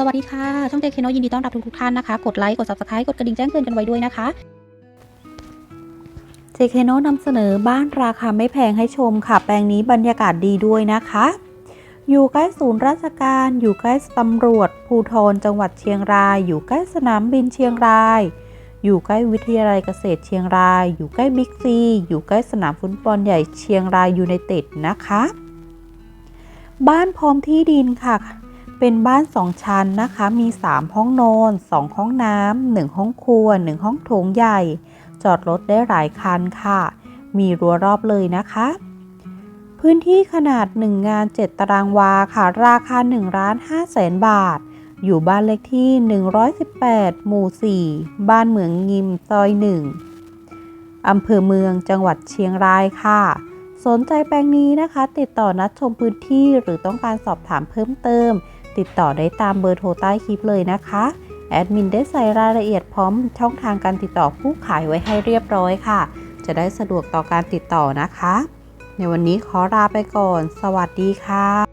สวัสดีค่ะ ช่องเจคเคโนยินดีต้อนรับทุกๆท่านนะคะ กดไลค์ กด subscribe กดกระดิ่งแจ้งเตือนกันไว้ด้วยนะคะเจคเคโนนำเสนอบ้านราคาไม่แพงให้ชมค่ะ แปลงนี้บรรยากาศดีด้วยนะคะ อยู่ใกล้ศูนย์ราชการ อยู่ใกล้ตำรวจ ภูทรจังหวัดเชียงราย อยู่ใกล้สนามบินเชียงราย อยู่ใกล้วิทยาลัยเกษตรเชียงราย อยู่ใกล้บิ๊กซี อยู่ใกล้สนามฟุตบอลใหญ่เชียงรายยูไนเต็ดนะคะ บ้านพร้อมที่ดินค่ะ เป็นบ้าน2ชั้นนะคะ มี 3 ห้องนอน 2 ห้องน้ำ1ห้องครัว 1 ห้องโถงใหญ่ จอดรถได้หลายคันค่ะ มีรั้วรอบเลยนะคะ พื้นที่ขนาด 1 งาน 7 ตารางวาค่ะ ราคา1ล้าน5แสนบาท อยู่บ้านเลขที่ 118 หมู่ 4 บ้านเหมืองงิมซอย1อำเภอเมืองจังหวัดเชียงรายค่ะสนใจแปลงนี้นะคะ ติดต่อนัดชมพื้นที่หรือต้องการสอบถามเพิ่มเติม ติดต่อได้ตามเบอร์โทรใต้คลิปเลยนะคะ แอดมินได้ใส่รายละเอียดพร้อมช่องทางการติดต่อผู้ขายไว้ให้เรียบร้อยค่ะ จะได้สะดวกต่อการติดต่อนะคะ ในวันนี้ขอลาไปก่อน สวัสดีค่ะ